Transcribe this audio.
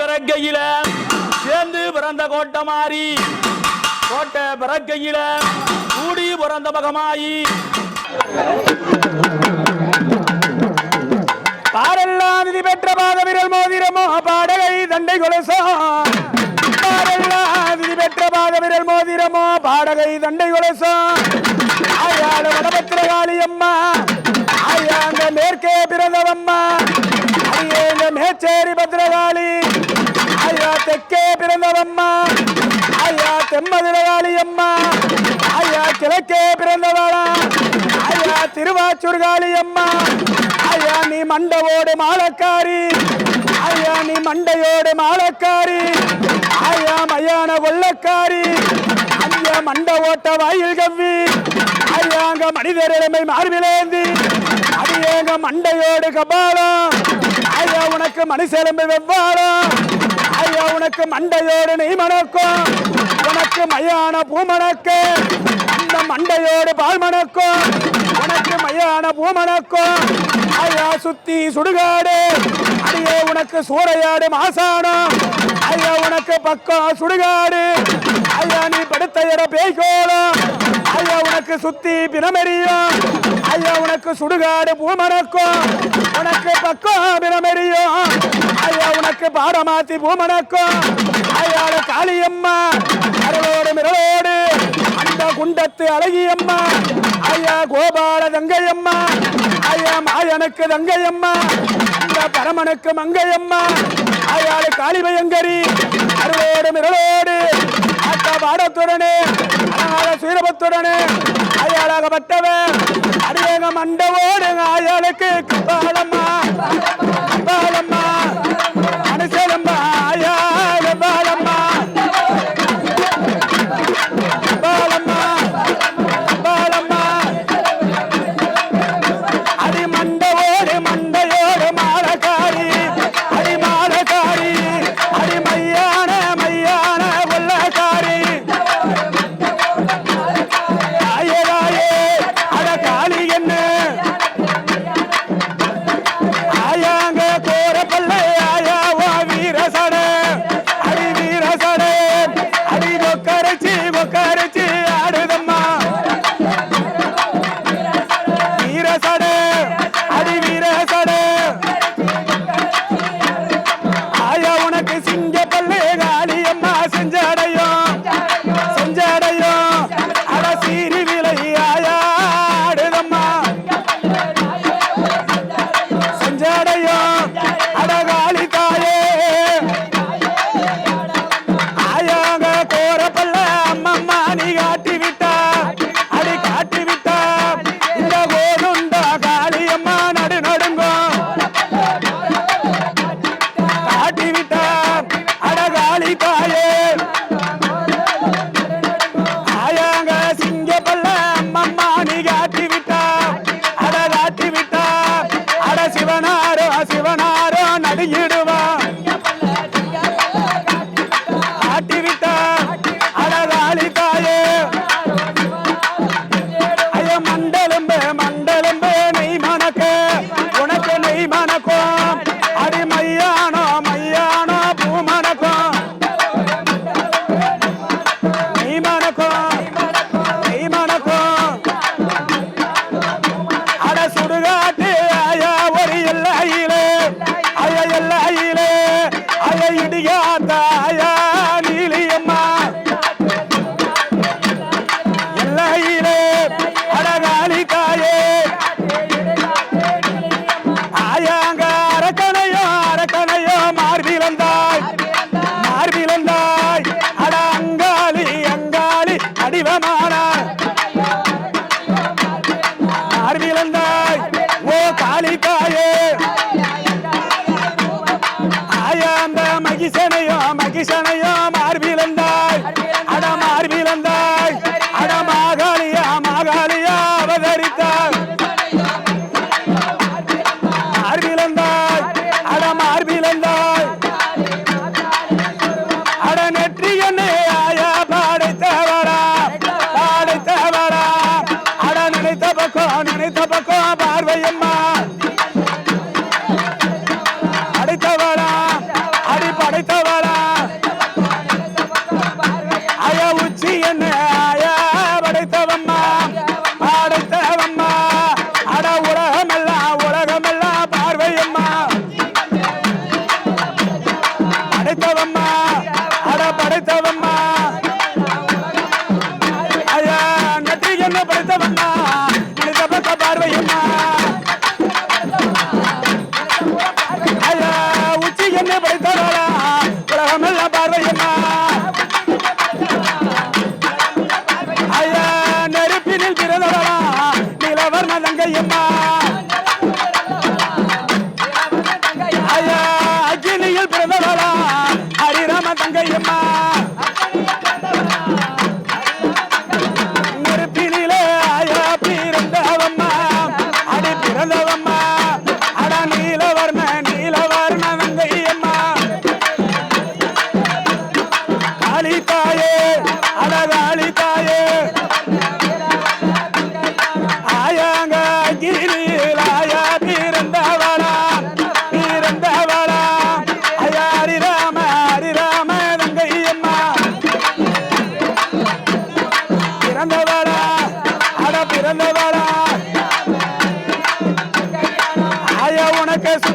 பிறக்கையில சேர்ந்து பிறந்த கோட்டை மாறி கோட்டை பிறக்கையில கூடி பிறந்த மகமாயி. பாரெல்லாம் நிதி பெற்ற பாத விரல் மோதிரமோ பாடகை தண்டை கொலசோ பாரெல்லாம் விதி பெற்ற பாத விரல் மோதிரமோ பாடகை தண்டை கொலசோ ஆயாட வடபத்திர காளியம்மா ஆயாங்க மேற்கே பிறந்தவம்மா. அம்மா. ஐயா தெம்மதுரகாளி அம்மா. ஐயா கிழக்கே பிறந்தவாளா. ஐயா திருவாச்சூர்காளி அம்மா. ஐயா நீ மண்டவோடு மாலக்காரி. ஐயா நீ மண்டையோடு மாலக்காரி. ஐயா மையான கொள்ளக்காரி ஐயா மண்ட ஓட்ட வாயில் கவ்வி. ஐயா அங்க மனிதர் இளமை மார்பிலேந்தி. அடியேங்க மண்டையோடு கபாலம். ஐயா உனக்கு மனுஷெலும்பு வெவ்வாலம். ஐயா உனக்கு மண்டையோடு நெய் மணக்கும் உனக்கு மையான பூ மணக்கு அந்த மண்டையோடு பால் மணக்கும் உனக்கு மையான பூ மணக்கும் ஐயா சுத்தி சுடுகாடு. அடியே உனக்கு சூறையாடு மாசானம் ஐயா உனக்கு பக்கம் சுடுகாடு. ஐயா நீ படுத்த இட பேய்கோலம் ஐயா உனக்கு சுத்தி பிணமெறியும் ஐயா உனக்கு சுடுகாடு பூ மணக்கும் உனக்கு பக்கம் பிணமெரியும் ஐயா உனக்கு பாடமாத்தி பூமனக்கும் ஐயாட காளியம்மா. குண்டத்து அழகியம்மா ஐயா கோபால தங்கையம்மா ஐயா மாயனுக்கு தங்கையம்மா இந்த பரமனுக்கு மங்கையம்மா ஐயாடு காளிபயங்கரி. அருளோடு மிரளோடு. அக்கா பாடத்துடனே. அழகாக சீரபத்துடனே. ஐயாளாகப்பட்டவன் அடியேங்க மண்டவோடு. ஆயாளுக்கு Balamma Balamma Yes, I did. அடித்தார் மார்பிலந்தாய் அட மார்பிலந்தாய் அட நெற்றியனே ஆயா பாடைத்தவரா பாடைத்தவரா அட நினைத்த பக்கம் 这里卖完了 ஐயா